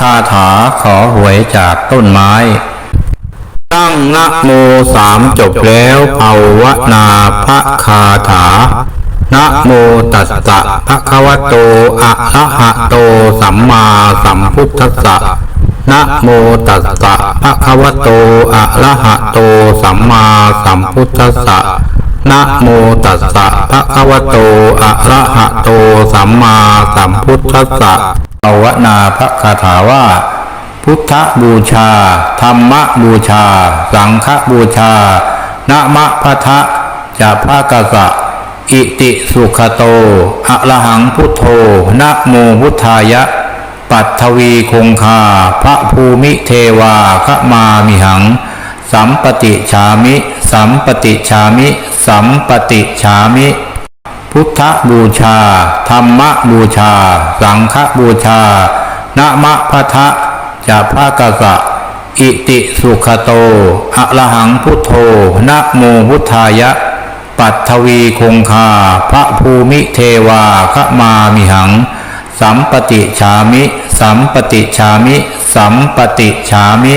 คาถาขอหวยจากต้นไม้ ตั้งนะโมสามจบแล้วภาวนาพระคาถานะโมตัสสะภะคะวะโตอะระหะโตสัมมาสัมพุทธัสสะนะโมตัสสะภะคะวะโตอะระหะโตสัมมาสัมพุทธัสสะนะโมตัสสะภะคะวะโตอะระหะโตสัมมาสัมพุทธัสสะาวนาพระคาถาว่า พุทธบูชา ธรรมบูชา สังฆบูชานะมะพะทะจะพระกษะอิติสุขโตอะระหังพุทโธนะโมพุทธายะ ปัทวีคงคา พระภูมิเทวาขมามิหัง สัมปติฉามิ สัมปติฉามิ สัมปติฉามิ พุทธบูชา ธรรมบูชา สังฆบูชานะมะพะทะจะพระกษะอิติสุขโตอะระหังพุทโธนะโมพุทธายะ ปัททวีคงคา พระภูมิเทวาขมามิหัง สัมปติฉามิ สัมปติฉามิ สัมปติฉามิ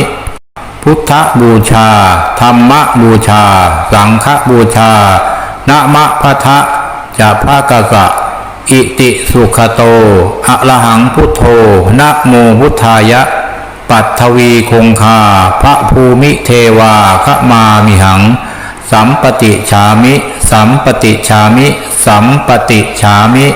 พุทธบูชา ธรรมบูชา สังฆบูชานะมะพะทะ จะพระกษะอิติสุขโตอะระหังพุทโธนะโมพุทธายะ ปัททวีคงคา พระภูมิเทวาขมามิหัง สัมปติชามิ สัมปติชามิ สัมปติชามิ